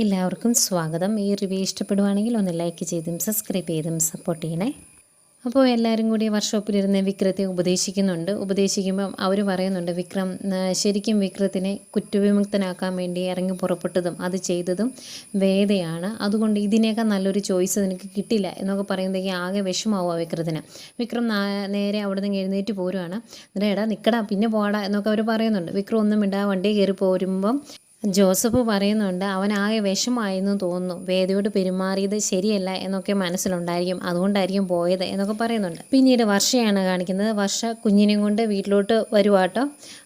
എല്ലാവർക്കും സ്വാഗതം. ഈ റിവ്യൂ ഇഷ്ടപ്പെടുവാണെങ്കിൽ ഒന്ന് ലൈക്ക് ചെയ്തും സബ്സ്ക്രൈബ് ചെയ്തും സപ്പോർട്ട് ചെയ്യണേ. അപ്പോൾ എല്ലാവരും കൂടി വർക്ക്ഷോപ്പിലിരുന്ന് വിക്രത്തെ ഉപദേശിക്കുന്നുണ്ട്. ഉപദേശിക്കുമ്പം അവർ പറയുന്നുണ്ട് വിക്രം ശരിക്കും വിക്രത്തിനെ കുറ്റവിമുക്തനാക്കാൻ വേണ്ടി ഇറങ്ങി പുറപ്പെട്ടതും അത് ചെയ്തതും വേദയാണ്. അതുകൊണ്ട് ഇതിനേക്കാൾ നല്ലൊരു ചോയ്സ് നിനക്ക് കിട്ടില്ല എന്നൊക്കെ പറയുമ്പോഴേക്കും ആകെ വിഷമാവുക വിക്രത്തിന്. വിക്രം നേരെ അവിടെ നിന്ന് എഴുന്നേറ്റ് പോരുവാണ്. എന്നിട്ട് എടാ നിൽക്കടാ പിന്നെ പോടാ എന്നൊക്കെ അവർ പറയുന്നുണ്ട്. വിക്രം ഒന്നും ഇടാ വണ്ടി കയറി പോരുമ്പം ജോസഫ് പറയുന്നുണ്ട് അവൻ ആകെ വിഷമായെന്ന് തോന്നുന്നു. വേദയോട് പെരുമാറിയത് ശരിയല്ല എന്നൊക്കെ മനസ്സിലുണ്ടായിരിക്കും. അതുകൊണ്ടായിരിക്കും പോയത് എന്നൊക്കെ പറയുന്നുണ്ട്. പിന്നീട് വർഷയാണ് കാണിക്കുന്നത്. വർഷ കുഞ്ഞിനെയും കൊണ്ട് വീട്ടിലോട്ട് വരുവാട്ടോ.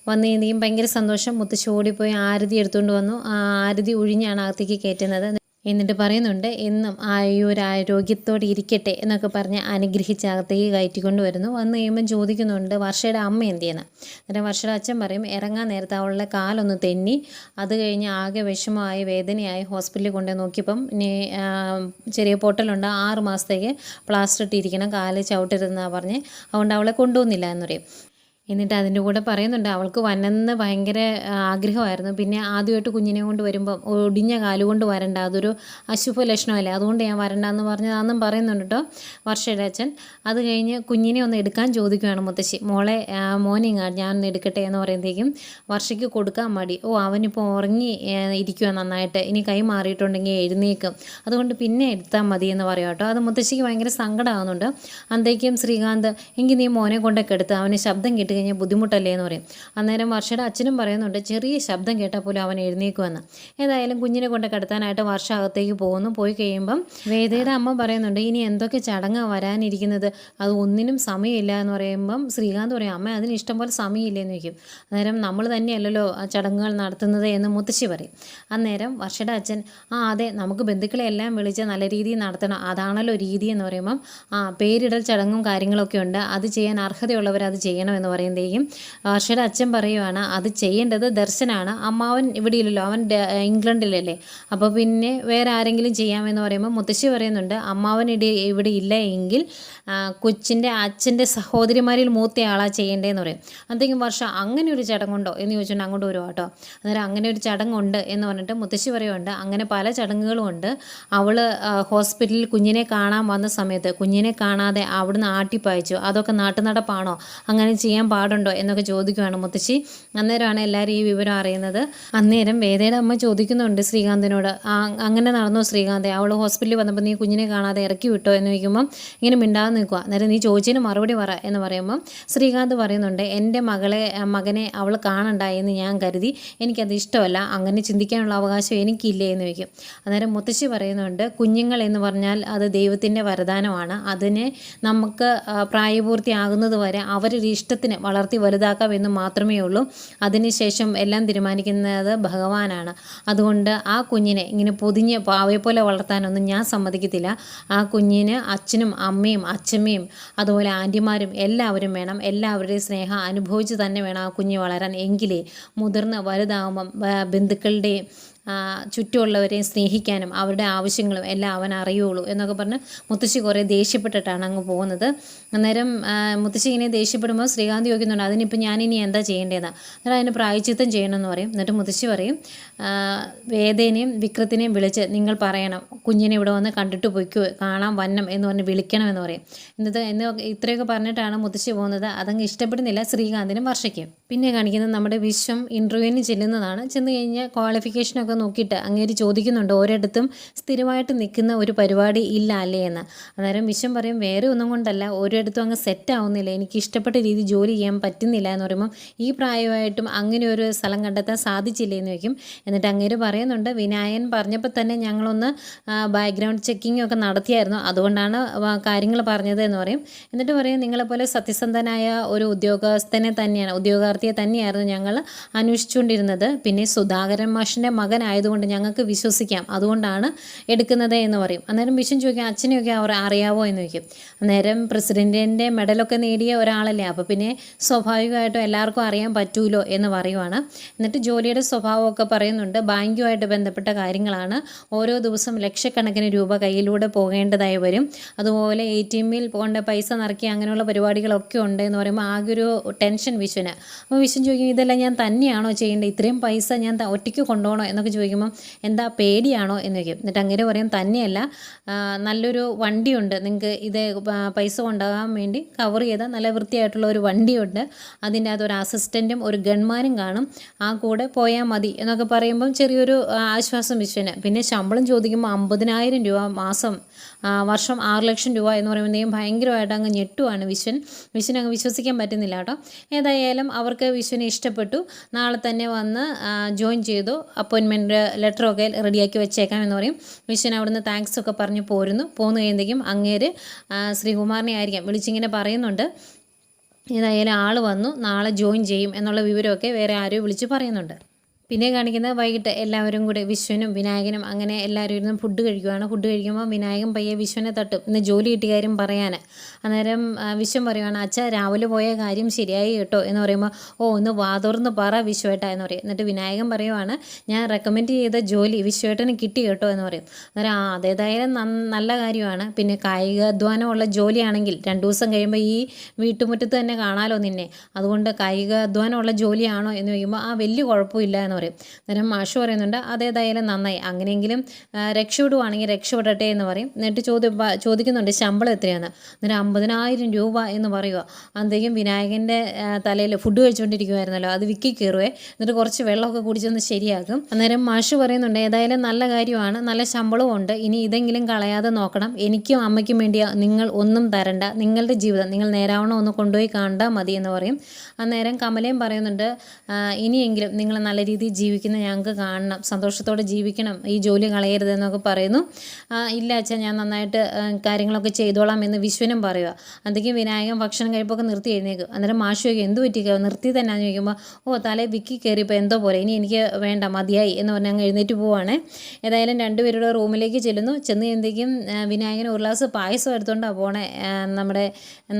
വന്നു കഴിഞ്ഞാൽ ഭയങ്കര സന്തോഷം. മുത്തശ്ശി ഓടിപ്പോയി ആരതി എടുത്തുകൊണ്ട് വന്നു. ആ ആരതി ഒഴിഞ്ഞാണ് അകത്തേക്ക് കയറ്റുന്നത്. എന്നിട്ട് പറയുന്നുണ്ട് എന്നും ആയൊരു ആരോഗ്യത്തോടെ ഇരിക്കട്ടെ എന്നൊക്കെ പറഞ്ഞ് അനുഗ്രഹിച്ച് അകത്തേക്ക് കയറ്റിക്കൊണ്ട് വരുന്നു വന്നു കഴിയുമ്പം ചോദിക്കുന്നുണ്ട് വർഷയുടെ അമ്മ എന്ത് ചെയ്യുന്നത് അന്നേരം വർഷയുടെ അച്ഛൻ പറയും ഇറങ്ങാൻ നേരത്തെ അവളുടെ കാലൊന്ന് തെന്നി അത് കഴിഞ്ഞ് ആകെ വിഷമമായി വേദനയായി ഹോസ്പിറ്റലിൽ കൊണ്ടുപോയി നോക്കിയപ്പം ഇനി ചെറിയ പൊട്ടലുണ്ട് ആറ് മാസത്തേക്ക് പ്ലാസ്റ്റർ ഇട്ടിരിക്കണം കാൽ ചവിട്ടരുതെന്നാണ് പറഞ്ഞ് അതുകൊണ്ട് അവളെ കൊണ്ടുവന്നില്ല എന്ന് പറയും. എന്നിട്ട് അതിന്റെ കൂടെ പറയുന്നുണ്ട്. അവൾക്ക് വന്നെന്ന് ഭയങ്കര ആഗ്രഹമായിരുന്നു. പിന്നെ ആദ്യമായിട്ട് കുഞ്ഞിനെ കൊണ്ട് വരുമ്പം ഒടിഞ്ഞ കാലുകൊണ്ട് വരണ്ട. അതൊരു അശുഭ ലക്ഷണമല്ലേ അതുകൊണ്ട് ഞാൻ വരണ്ടെന്ന് പറഞ്ഞതാണെന്നും പറയുന്നുണ്ട് കേട്ടോ അച്ഛൻ. അത് കഴിഞ്ഞ് കുഞ്ഞിനെ ഒന്ന് എടുക്കാൻ ചോദിക്കുകയാണ് മുത്തശ്ശി. മോളെ മോനിങ്ങാ മോനെ ഞാൻ എടുക്കട്ടെ എന്ന് പറയുമ്പോഴത്തേക്കും വർഷയ്ക്ക് കൊടുക്കാൻ മടി. ഓ അവനിപ്പോൾ ഉറങ്ങി ഇരിക്കുക നന്നായിട്ട്. ഇനി കൈ മാറിയിട്ടുണ്ടെങ്കിൽ എഴുന്നേക്കും. അതുകൊണ്ട് പിന്നെ എടുത്താൽ മതി എന്ന് പറയാം കേട്ടോ അത് മുത്തശ്ശിക്ക് ഭയങ്കര സങ്കടമാകുന്നുണ്ട് അന്തേക്കും ശ്രീകാന്ത് എങ്കിൽ നീ മോനെ കൊണ്ടൊക്കെ എടുത്ത് അവന് ശബ്ദം കേട്ട് കഴിഞ്ഞാൽ ബുദ്ധിമുട്ടല്ലേ എന്ന് പറയും. അന്നേരം വർഷയുടെ അച്ഛനും പറയുന്നുണ്ട് ചെറിയ ശബ്ദം കേട്ടാൽ പോലും അവൻ എഴുന്നേക്കുമെന്ന്. ഏതായാലും കുഞ്ഞിനെ കൊണ്ട് കിടത്താനായിട്ട് വർഷ അകത്തേക്ക് പോകുന്നു. പോയി കഴിയുമ്പം വേദയുടെ അമ്മ പറയുന്നുണ്ട് ഇനി എന്തൊക്കെ ചടങ്ങാണ് വരാനിരിക്കുന്നത്? അത് ഒന്നിനും സമയമില്ല എന്ന് പറയുമ്പം ശ്രീകാന്ത് പറയും അമ്മ അതിന് ഇഷ്ടം പോലെ സമയമില്ലെന്ന് വയ്ക്കും അന്നേരം നമ്മൾ തന്നെയല്ലല്ലോ ആ ചടങ്ങുകൾ നടത്തുന്നത് എന്ന് മുത്തശ്ശി പറയും. അന്നേരം വർഷയുടെ അച്ഛൻ ആ അതെ നമുക്ക് ബന്ധുക്കളെ എല്ലാം വിളിച്ച് നല്ല രീതിയിൽ നടത്തണം. അതാണല്ലോ രീതി എന്ന് പറയുമ്പം ആ പേരിടൽ ചടങ്ങും കാര്യങ്ങളൊക്കെ ഉണ്ട്. അത് ചെയ്യാൻ അർഹതയുള്ളവർ അത് ചെയ്യണമെന്ന് ചെയ്യണം എന്ന് ചെയ്യും ഹർഷയുടെ അച്ഛൻ പറയുവാണ് അത് ചെയ്യേണ്ടത് ദർശനാണ്. അമ്മാവൻ ഇവിടെ ഇല്ലല്ലോ അവൻ ഇംഗ്ലണ്ടിലല്ലേ. അപ്പോൾ പിന്നെ വേറെ ആരെങ്കിലും ചെയ്യാമെന്ന് പറയുമ്പോൾ മുത്തശ്ശി പറയുന്നുണ്ട് അമ്മാവൻ ഇടി ഇവിടെ ഇല്ല എങ്കിൽ കൊച്ചിന്റെ അച്ഛന്റെ സഹോദരിമാരിൽ മൂത്തയാളാണ് ചെയ്യേണ്ടതെന്ന് പറയും. അന്നേക്കും വർഷം അങ്ങനെ ഒരു ചടങ്ങുണ്ടോ? എന്ന് ചോദിച്ചുകൊണ്ട് അങ്ങോട്ട് വരുവാ കേട്ടോ. അന്നേരം അങ്ങനെ ഒരു ചടങ്ങുണ്ട് എന്ന് പറഞ്ഞിട്ട് മുത്തശ്ശി പറയുമുണ്ട് അങ്ങനെ പല ചടങ്ങുകളും ഉണ്ട്. അവൾ ഹോസ്പിറ്റലിൽ കുഞ്ഞിനെ കാണാൻ വന്ന സമയത്ത് കുഞ്ഞിനെ കാണാതെ അവിടുന്ന് ആട്ടിപ്പായച്ചു അതൊക്കെ നാട്ടുനടപ്പാണോ? അങ്ങനെ ചെയ്യാൻ പാടുണ്ടോ? എന്നൊക്കെ ചോദിക്കുവാണ് മുത്തശ്ശി. അന്നേരമാണ് എല്ലാവരും ഈ വിവരം അറിയുന്നത്. അന്നേരം വേദയുടെ അമ്മ ചോദിക്കുന്നുണ്ട് ശ്രീകാന്തിനോട്. അങ്ങനെ നടന്നു ശ്രീകാന്തെ? അവൾ ഹോസ്പിറ്റലിൽ വന്നപ്പോൾ നീ കുഞ്ഞിനെ കാണാതെ ഇറക്കി വിട്ടോ എന്ന് ചോദിക്കുമ്പം ഇങ്ങനെ മിണ്ടാതെ നിൽക്കുക. അന്നേരം നീ ചോദിച്ചതിന് മറുപടി പറ എന്ന് പറയുമ്പം ശ്രീകാന്ത് പറയുന്നുണ്ട് എന്റെ മകളെ മകനെ അവൾ കാണണ്ട എന്ന് ഞാൻ കരുതി. എനിക്കത് ഇഷ്ടമല്ല. അങ്ങനെ ചിന്തിക്കാനുള്ള അവകാശം എനിക്കില്ലേ? എന്ന് ചോദിക്കും. അന്നേരം മുത്തശ്ശി പറയുന്നുണ്ട് കുഞ്ഞുങ്ങൾ എന്ന് പറഞ്ഞാൽ അത് ദൈവത്തിന്റെ വരദാനമാണ്. അതിനെ നമുക്ക് പ്രായപൂർത്തിയാകുന്നത് വരെ അവരുടെ ഇഷ്ടത്തിന് വളർത്തി വലുതാക്കാം എന്ന് മാത്രമേ ഉള്ളൂ. അതിനുശേഷം എല്ലാം തീരുമാനിക്കുന്നത് ഭഗവാനാണ്. അതുകൊണ്ട് ആ കുഞ്ഞിനെ ഇങ്ങനെ പൊതിഞ്ഞ് പാവയെ പോലെ വളർത്താനൊന്നും ഞാൻ സമ്മതിക്കത്തില്ല. ആ കുഞ്ഞിന് അച്ഛനും അമ്മയും അച്ഛമ്മയും അതുപോലെ ആന്റിമാരും എല്ലാവരും വേണം. എല്ലാവരുടെയും സ്നേഹം അനുഭവിച്ച് തന്നെ വേണം ആ കുഞ്ഞ് വളരാൻ. എങ്കിലേ മുതിർന്ന് വലുതാകുമ്പം ബന്ധുക്കളുടെയും ചുറ്റുമുള്ളവരെയും സ്നേഹിക്കാനും അവരുടെ ആവശ്യങ്ങളും എല്ലാം അവൻ അറിയുള്ളൂ എന്നൊക്കെ പറഞ്ഞ് മുത്തശ്ശി കുറേ ദേഷ്യപ്പെട്ടിട്ടാണ് അങ്ങ് പോകുന്നത്. അന്നേരം മുത്തശ്ശി ഇങ്ങനെ ദേഷ്യപ്പെടുമ്പോൾ ശ്രീകാന്ത് ചോദിക്കുന്നുണ്ട് അതിനിപ്പോൾ ഞാനിനി എന്താ ചെയ്യേണ്ടതെന്ന്? എന്നിട്ട് അതിന് പ്രായച്ചിത്തം ചെയ്യണമെന്ന് പറയും. എന്നിട്ട് മുത്തശ്ശി പറയും വേദേനെയും വിക്രത്തിനെയും വിളിച്ച് നിങ്ങൾ പറയണം. കുഞ്ഞിനെ ഇവിടെ വന്ന് കണ്ടിട്ട് പൊയ്ക്കോ കാണാൻ വന്നം എന്ന് പറഞ്ഞ് വിളിക്കണം എന്ന് പറയും. എന്നിട്ട് എന്ന് ഇത്രയൊക്കെ പറഞ്ഞിട്ടാണ് മുത്തശ്ശി പോകുന്നത്. അതങ്ങ് ഇഷ്ടപ്പെടുന്നില്ല. ശ്രീകാന്തിനും വർഷയ്ക്കും പിന്നെ കാണിക്കുന്നത് നമ്മുടെ വിശ്വം ഇന്റർവ്യൂവിന് ചെല്ലുന്നതാണ്. ചെന്ന് കഴിഞ്ഞാൽ ക്വാളിഫിക്കേഷനൊക്കെ നോക്കിയിട്ട് അങ്ങേര് ചോദിക്കുന്നുണ്ട്. ഒരിടത്തും സ്ഥിരമായിട്ട് നിൽക്കുന്ന ഒരു പരിപാടി ഇല്ല അല്ലേ എന്ന്. അന്നേരം വിശ്വം പറയും വേറെ ഒന്നും കൊണ്ടല്ല. ഒരിടത്തും അങ്ങ് സെറ്റ് ആവുന്നില്ല. എനിക്ക് ഇഷ്ടപ്പെട്ട രീതി ജോലി ചെയ്യാൻ പറ്റുന്നില്ല. എന്ന് പറയുമ്പോൾ ഈ പ്രായമായിട്ടും അങ്ങനെ ഒരു സ്ഥലം കണ്ടെത്താൻ സാധിച്ചില്ലേ എന്ന് ചോദിക്കും. എന്നിട്ട് അങ്ങേര് പറയുന്നുണ്ട് വിനായൻ പറഞ്ഞപ്പോൾ തന്നെ ഞങ്ങളൊന്ന് ബാക്ക്ഗ്രൗണ്ട് ചെക്കിംഗ് ഒക്കെ നടത്തിയായിരുന്നു. അതുകൊണ്ടാണ് കാര്യങ്ങൾ പറഞ്ഞത് എന്ന് പറയും. എന്നിട്ട് പറയും നിങ്ങളെപ്പോലെ സത്യസന്ധനായ ഒരു ഉദ്യോഗസ്ഥനെ തന്നെയാണ് ഉദ്യോഗാർത്ഥിയെ തന്നെയായിരുന്നു ഞങ്ങൾ അന്വേഷിച്ചുകൊണ്ടിരുന്നത്. പിന്നെ സുധാകരൻ മാഷിന്റെ മകനായതുകൊണ്ട് ഞങ്ങൾക്ക് വിശ്വസിക്കാം അതുകൊണ്ടാണ് എടുക്കുന്നത് എന്ന് പറയും. അന്നേരം വിശ്വം ചോദിക്കും അച്ഛനെയൊക്കെ അവർ അറിയാവോ? എന്ന് ചോദിക്കും. അന്നേരം പ്രസിഡന്റിന്റെ മെഡലൊക്കെ നേടിയ ഒരാളല്ലേ അപ്പോൾ പിന്നെ സ്വാഭാവികമായിട്ടും എല്ലാവർക്കും അറിയാൻ പറ്റൂലോ എന്ന് പറയുവാണ്. എന്നിട്ട് ജോലിയുടെ സ്വഭാവമൊക്കെ പറയുന്നുണ്ട് പറയുന്നുണ്ട് ബാങ്കുമായിട്ട് ബന്ധപ്പെട്ട കാര്യങ്ങളാണ് ഓരോ ദിവസം ലക്ഷക്കണക്കിന് രൂപ കയ്യിലൂടെ പോകേണ്ടതായി വരും. അതുപോലെ എ ടി എമ്മിൽ പോകേണ്ട പൈസ നിറക്കി അങ്ങനെയുള്ള പരിപാടികളൊക്കെ ഉണ്ട് എന്ന് പറയുമ്പോൾ ആകെ ഒരു ടെൻഷൻ വിശ്വന് അപ്പോൾ വിശ്വൻ ചോദിക്കും ഇതെല്ലാം ഞാൻ തന്നെയാണോ ചെയ്യേണ്ടത്? ഇത്രയും പൈസ ഞാൻ ഒറ്റയ്ക്ക് കൊണ്ടുപോകണോ? എന്നൊക്കെ ചോദിക്കുമ്പോൾ എന്താ പേടിയാണോ? എന്ന് ചോദിക്കും. എന്നിട്ട് അങ്ങനെ പറയും തന്നെയല്ല നല്ലൊരു വണ്ടിയുണ്ട്. നിങ്ങൾക്ക് ഇത് പൈസ കൊണ്ടുപോകാൻ വേണ്ടി കവർ ചെയ്ത നല്ല വൃത്തിയായിട്ടുള്ള ഒരു വണ്ടിയുണ്ട്. അതിന്റെ അകത്ത് ഒരു അസിസ്റ്റന്റും ഒരു ഗൺമാനും കാണും. ആ കൂടെ പോയാൽ മതി എന്നൊക്കെ പറയുമ്പം ചെറിയൊരു ആശ്വാസം വിശ്വന്. പിന്നെ ശമ്പളം ചോദിക്കുമ്പോൾ അമ്പതിനായിരം രൂപ മാസം വർഷം ആറ് ലക്ഷം രൂപ എന്ന് പറയുമ്പോഴത്തേക്കും ഭയങ്കരമായിട്ട് അങ്ങ് ഞെട്ടുവാണ് വിശ്വൻ. വിശ്വൻ അങ്ങ് വിശ്വസിക്കാൻ പറ്റുന്നില്ല കേട്ടോ. ഏതായാലും അവർക്ക് വിശ്വനെ ഇഷ്ടപ്പെട്ടു. നാളെ തന്നെ വന്ന് ജോയിൻ ചെയ്തു. അപ്പോയിൻമെന്റ് ലെറ്ററൊക്കെ റെഡിയാക്കി വെച്ചേക്കാം എന്ന് പറയും. വിശ്വൻ അവിടുന്ന് താങ്ക്സ് ഒക്കെ പറഞ്ഞ് പോരുന്നു. പോന്നു കഴിയുമ്പോഴേക്കും അങ്ങേര് ശ്രീകുമാറിനെ ആയിരിക്കാം. വിളിച്ചിങ്ങനെ പറയുന്നുണ്ട്. ഏതായാലും ആൾ വന്നു. നാളെ ജോയിൻ ചെയ്യും എന്നുള്ള വിവരമൊക്കെ വേറെ ആരോ വിളിച്ച് പറയുന്നുണ്ട്. പിന്നെ കാണിക്കുന്നത് വൈകിട്ട് എല്ലാവരും കൂടെ വിശ്വനും വിനായകനും അങ്ങനെ എല്ലാവരും ഇരുന്ന് ഫുഡ് കഴിക്കുവാണ്. ഫുഡ് കഴിക്കുമ്പോൾ വിനായകൻ പയ്യെ വിശ്വനെ തട്ടും. ഇന്ന് ജോലി കിട്ടിയ കാര്യം പറയാൻ അന്നേരം വിശ്വൻ പറയുവാണ് അച്ഛ രാവിലെ പോയ കാര്യം ശരിയായി കേട്ടോ. എന്ന് പറയുമ്പോൾ ഓ ഒന്ന് വാതോർന്ന് പറ വിശ്വേട്ട. എന്ന് പറയും. എന്നിട്ട് വിനായകൻ പറയുവാണ് ഞാൻ റെക്കമെൻഡ് ചെയ്ത ജോലി വിശ്വേട്ടന് കിട്ടി കേട്ടോ. എന്ന് പറയും. അന്നേരം ആ അതേതായാലും നല്ല കാര്യമാണ്. പിന്നെ കായികാധ്വാനമുള്ള ജോലിയാണെങ്കിൽ രണ്ട് ദിവസം കഴിയുമ്പോൾ ഈ വീട്ടുമുറ്റത്ത് തന്നെ കാണാലോ നിന്നെ. അതുകൊണ്ട് കായികാധ്വാനമുള്ള ജോലിയാണോ? എന്ന് ചോദിക്കുമ്പോൾ ആ വലിയ കുഴപ്പമില്ല. എന്ന് പറയും. അന്നേരം മാഷ് പറയുന്നുണ്ട് അതേതായാലും നന്നായി. അങ്ങനെയെങ്കിലും രക്ഷപ്പെടുവാണെങ്കിൽ രക്ഷപ്പെടട്ടെ എന്ന് പറയും. എന്നിട്ട് ചോദ്യം ചോദിക്കുന്നുണ്ട് ശമ്പളം എത്രയാണ്? അന്നേരം അമ്പതിനായിരം രൂപ എന്ന് പറയുക. അന്തേക്കും വിനായകന്റെ തലയിൽ ഫുഡ് കഴിച്ചുകൊണ്ടിരിക്കുമായിരുന്നല്ലോ അത് വിക്കി കയറുവേ എന്നിട്ട് കുറച്ച് വെള്ളമൊക്കെ കുടിച്ചൊന്ന് ശരിയാക്കും. അന്നേരം മാഷു പറയുന്നുണ്ട് ഏതായാലും നല്ല കാര്യമാണ്. നല്ല ശമ്പളവും ഉണ്ട്. ഇനി ഇതെങ്കിലും കളയാതെ നോക്കണം. എനിക്കും അമ്മയ്ക്കും വേണ്ടി നിങ്ങൾ ഒന്നും തരണ്ട. നിങ്ങളുടെ ജീവിതം നിങ്ങൾ നേരാവണ്ണം ഒന്ന് കൊണ്ടുപോയി കണ്ടാൽ മതി എന്ന് പറയും. അന്നേരം കമലയും പറയുന്നുണ്ട് ഇനിയെങ്കിലും നിങ്ങൾ നല്ല രീതിയിൽ ജീവിക്കുന്ന ഞങ്ങൾക്ക് കാണണം സന്തോഷത്തോടെ ജീവിക്കണം ഈ ജോലി കളയരുത് എന്നൊക്കെ പറയുന്നു. ഇല്ല അച്ഛൻ ഞാൻ നന്നായിട്ട് കാര്യങ്ങളൊക്കെ ചെയ്തോളാം എന്ന് വിശ്വനും പറയുക അതൊക്കെ വിനായകൻ ഭക്ഷണം കഴിപ്പൊക്കെ നിർത്തി എഴുന്നേക്കും അന്നേരം മാഷുമൊക്കെ എന്ത് പറ്റിക്കുക നിർത്തി തന്നെ? ചോദിക്കുമ്പോൾ ഓ തലേ വിക്കി കയറിയപ്പോൾ എന്തോ പോലെ ഇനി എനിക്ക് വേണ്ട മതിയായി എന്ന് പറഞ്ഞ് അങ്ങ് എഴുന്നേറ്റ് പോവാണ്. ഏതായാലും രണ്ടുപേരുടെ റൂമിലേക്ക് ചെല്ലുന്നു. ചെന്ന് എന്തേക്കും വിനായകൻ ഒരു ഗ്ലാസ് പായസം എടുത്തുകൊണ്ടാണ് പോണേ നമ്മുടെ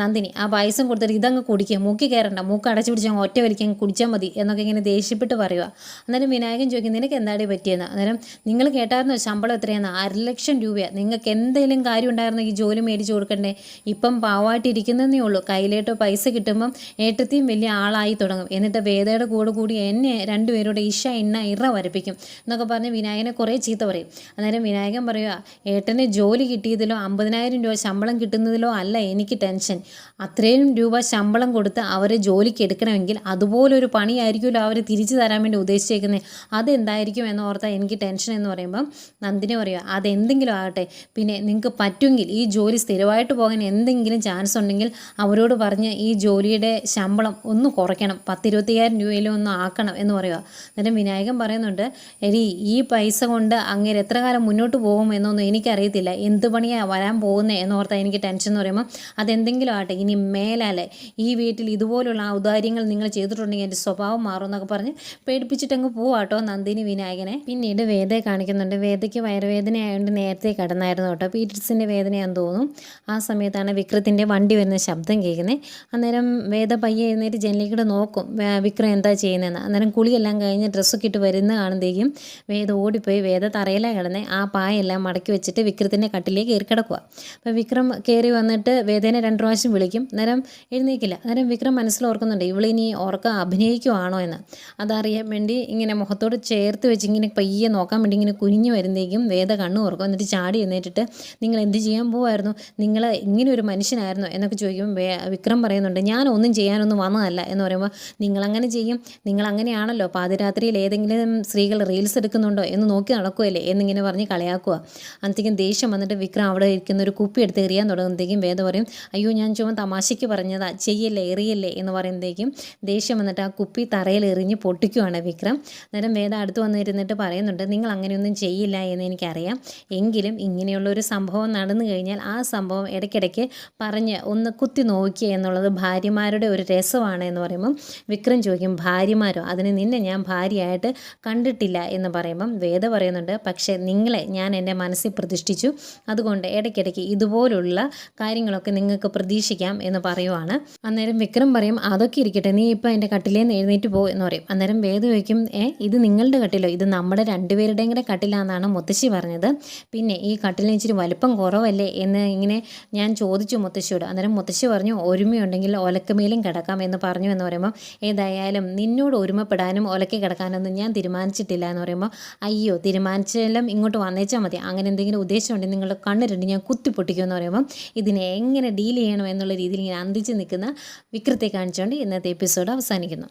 നന്ദിനി. ആ പായസം കൊടുത്തിട്ട് ഇതങ്ങ് കുടിക്കുക മൂക്കി കയറണ്ട. മൂക്ക് അടച്ചു പിടിച്ച് ഒറ്റ വലിക്കാൻ കുടിച്ചാൽ മതി എന്നൊക്കെ ഇങ്ങനെ ദേഷ്യപ്പെട്ട് പറയുക അന്നേരം വിനായകൻ ചോദിക്കും നിനക്ക് എന്താടി പറ്റിയെന്ന്? അന്നേരം നിങ്ങൾ കേട്ടായിരുന്നോ ശമ്പളം എത്രയാണ് അര ലക്ഷം രൂപയാണ് നിങ്ങൾക്ക് എന്തെങ്കിലും കാര്യം ഉണ്ടായിരുന്നോ ഈ ജോലി മേടിച്ച് കൊടുക്കണ്ടേ? ഇപ്പം പാവമായിട്ട് ഇരിക്കുന്നതേ ഉള്ളൂ. കയ്യിലേട്ടോ പൈസ കിട്ടുമ്പം ഏറ്റത്തെയും വലിയ ആളായി തുടങ്ങും. എന്നിട്ട് വേദയുടെ കൂടെ കൂടി എന്നെ രണ്ടുപേരോട് ഇഷ ഇന്ന ഇറ വരപ്പിക്കും. എന്നൊക്കെ പറഞ്ഞ് വിനായകനെ കുറേ ചീത്ത പറയും. അന്നേരം വിനായകൻ പറയുക ഏട്ടനെ ജോലി കിട്ടിയതിലോ അമ്പതിനായിരം രൂപ ശമ്പളം കിട്ടുന്നതിലോ അല്ല എനിക്ക് ടെൻഷൻ. അത്രയും രൂപ ശമ്പളം കൊടുത്ത് അവരെ ജോലിക്ക് എടുക്കണമെങ്കിൽ അതുപോലൊരു പണിയായിരിക്കുമല്ലോ അവർ തിരിച്ചു തരാൻ വേണ്ടി ഉദ്ദേശിച്ചേക്കുന്നത് അതെന്തായിരിക്കും എന്ന് ഓർത്താൽ എനിക്ക് ടെൻഷൻ എന്ന് പറയുമ്പം നന്ദിനി പറയുക അതെന്തെങ്കിലും ആകട്ടെ. പിന്നെ നിങ്ങൾക്ക് പറ്റുമെങ്കിൽ ഈ ജോലി സ്ഥിരമായിട്ട് പോകാൻ എന്തെങ്കിലും ചാൻസ് ഉണ്ടെങ്കിൽ അവരോട് പറഞ്ഞ് ഈ ജോലിയുടെ ശമ്പളം ഒന്ന് കുറയ്ക്കണം. പത്തിരുപത്തയ്യായിരം രൂപയിലും ഒന്ന് ആക്കണം എന്ന് പറയുക അന്നേരം വിനായകൻ പറയുന്നുണ്ട് എടി ഈ പൈസ കൊണ്ട് അങ്ങനെ എത്ര കാലം മുന്നോട്ട് പോകും എന്നൊന്നും എനിക്കറിയത്തില്ല. എന്ത് പണിയാണ് വരാൻ പോകുന്നത് എന്നോർത്താൽ എനിക്ക് ടെൻഷൻ എന്ന് പറയുമ്പോൾ അതെന്തെങ്കിലും ആകട്ടെ. ഇനി മേലാലെ ഈ വീട്ടിൽ ഇതുപോലുള്ള ഔദാര്യങ്ങൾ നിങ്ങൾ ചെയ്തിട്ടുണ്ടെങ്കിൽ എന്റെ സ്വഭാവം മാറും എന്നൊക്കെ പറഞ്ഞ് പേടിപ്പിച്ചിട്ടങ്ങ് പോവാട്ടോ നന്ദിനി വിനായകനെ. പിന്നീട് വേദയെ കാണിക്കുന്നുണ്ട്. വേദയ്ക്ക് വയറുവേദന ആയതുകൊണ്ട് നേരത്തെ കടന്നായിരുന്നു കേട്ടോ. പീരിയഡ്സിന്റെ വേദനയാന്ന് തോന്നും. ആ സമയത്താണ് വിക്രത്തിന്റെ വണ്ടി വരുന്ന ശബ്ദം കേൾക്കുന്നത് അന്നേരം വേദ പയ്യെ എഴുന്നേറ്റ് ജനലിക്കൂടെ നോക്കും. വിക്രം എന്താ ചെയ്യുന്നതെന്ന് അന്നേരം കുളിയെല്ലാം കഴിഞ്ഞ് ഡ്രസ്സൊക്കെ ഇട്ട് വരുന്ന കാണുമ്പോഴേക്കും വേദ ഓടിപ്പോയി. വേദ തറയിലാണ് കിടന്ന്. ആ പായെല്ലാം മടക്കി വെച്ചിട്ട് വിക്രത്തിന്റെ കട്ടിലേക്ക് കയറി കിടക്കുക അപ്പോൾ വിക്രം കയറി വന്നിട്ട് വേദേനെ രണ്ട് പ്രാവശ്യം വിളിക്കും. അന്നേരം എഴുന്നേക്കില്ല. അന്നേരം വിക്രം മനസ്സിൽ ഓർക്കുന്നുണ്ട് ഇവളിനി ഉറക്കം അഭിനയിക്കുവാണോ എന്ന്. അതറിയാൻ വേണ്ടി ഇങ്ങനെ മുഖത്തോട് ചേർത്ത് വെച്ച് ഇങ്ങനെ പയ്യെ നോക്കാൻ വേണ്ടി ഇങ്ങനെ കുനിഞ്ഞു വരുന്നേക്കും വേദ കണ്ണു ഓർക്കും എന്നിട്ട് ചാടി എഴുന്നേറ്റിട്ട് നിങ്ങൾ എന്ത് ചെയ്യാൻ പോവായിരുന്നു? നിങ്ങൾ ഇങ്ങനെ ഒരു മനുഷ്യനായിരുന്നു? എന്നൊക്കെ ചോദിക്കുമ്പോൾ വിക്രം പറയുന്നുണ്ട് ഞാൻ ഒന്നും ചെയ്യാനൊന്നും വന്നതല്ല. എന്ന് പറയുമ്പോൾ നിങ്ങളങ്ങനെ ചെയ്യും. നിങ്ങളങ്ങനെയാണല്ലോ. പാതിരാത്രിയിൽ ഏതെങ്കിലും സ്ത്രീകൾ റീൽസ് എടുക്കുന്നുണ്ടോ എന്ന് നോക്കി നടക്കുമല്ലേ എന്നിങ്ങനെ പറഞ്ഞ് കളയാക്കുക. അന്നത്തേക്കും ദേഷ്യം വന്നിട്ട് വിക്രം അവിടെ ഇരിക്കുന്ന ഒരു കുപ്പി എടുത്ത് എറിയാൻ തുടങ്ങുമ്പോഴത്തേക്കും വേദ പറയും അയ്യോ ഞാൻ ചുമ്മാ തമാശയ്ക്ക് പറഞ്ഞതാ ചെയ്യല്ലേ എറിയല്ലേ എന്ന് പറയുമ്പോഴത്തേക്കും ദേഷ്യം വന്നിട്ട് ആ കുപ്പി തറയിൽ എറിഞ്ഞ് പൊട്ടിക്കുവാണ് വിക്രം. അന്നേരം വേദ അടുത്ത് വന്നിരുന്നിട്ട് പറയുന്നുണ്ട് നിങ്ങൾ അങ്ങനെയൊന്നും ചെയ്യില്ല എന്ന് എനിക്കറിയാം. എങ്കിലും ഇങ്ങനെയുള്ള ഒരു സംഭവം നടന്നു കഴിഞ്ഞാൽ ആ സംഭവം ഇടയ്ക്കിടയ്ക്ക് പറഞ്ഞ് ഒന്ന് കുത്തി നോക്കുക എന്നുള്ളത് ഭാര്യമാരുടെ ഒരു രസമാണ് എന്ന് പറയുമ്പം വിക്രം ചോദിക്കും ഭാര്യമാരോ? അതിന് നിന്നെ ഞാൻ ഭാര്യയായിട്ട് കണ്ടിട്ടില്ല എന്ന് പറയുമ്പം വേദ പറയുന്നുണ്ട് പക്ഷേ നിങ്ങളെ ഞാൻ എന്റെ മനസ്സിൽ പ്രതിഷ്ഠിച്ചു. അതുകൊണ്ട് ഇടയ്ക്കിടയ്ക്ക് ഇതുപോലുള്ള കാര്യങ്ങളൊക്കെ നിങ്ങൾക്ക് പ്രതീക്ഷിക്കാം. എന്ന് പറയുവാണ്. അന്നേരം വിക്രം പറയും അതൊക്കെ ഇരിക്കട്ടെ നീ ഇപ്പം എന്റെ കട്ടിലേന്ന് എഴുന്നേറ്റ് പോ എന്ന് പറയും. അന്നേരം വേദ ചോദിക്കും ഏ ഇത് നിങ്ങളുടെ കട്ടിലോ? ഇത് നമ്മുടെ രണ്ടുപേരുടെയും കൂടെ കട്ടിലാണെന്നാണ് മുത്തശ്ശി പറഞ്ഞത്. പിന്നെ ഈ കട്ടിലിന് ഇച്ചിരി വലിപ്പം കുറവല്ലേ? എന്ന് ഇങ്ങനെ ഞാൻ ചോദിച്ചു മുത്തശ്ശിയോട്. അന്നേരം മുത്തശ്ശി പറഞ്ഞു ഒരുമയുണ്ടെങ്കിൽ ഒലക്കമേലും കിടക്കാം എന്ന് പറഞ്ഞു എന്ന് പറയുമ്പോൾ ഏതായാലും നിന്നോട് ഒരുമപ്പെടാനും ഒലക്കി കിടക്കാനൊന്നും ഞാൻ തീരുമാനിച്ചിട്ടില്ല എന്ന് പറയുമ്പോൾ അയ്യോ തീരുമാനിച്ചാലും ഇങ്ങോട്ട് വന്നേച്ചാൽ മതി. അങ്ങനെ എന്തെങ്കിലും ഉദ്ദേശമുണ്ടെങ്കിൽ നിങ്ങളുടെ കണ്ണ് രണ്ട് ഞാൻ കുത്തിപ്പൊട്ടിക്കുമെന്ന് പറയുമ്പോൾ ഇതിനെ എങ്ങനെ ഡീൽ ചെയ്യണം എന്നുള്ള രീതിയിൽ ഇങ്ങനെ അന്തിച്ച് നിൽക്കുന്ന വിക്രത്തെ കാണിച്ചുകൊണ്ട് ഇന്നത്തെ എപ്പിസോഡ് അവസാനിക്കുന്നു.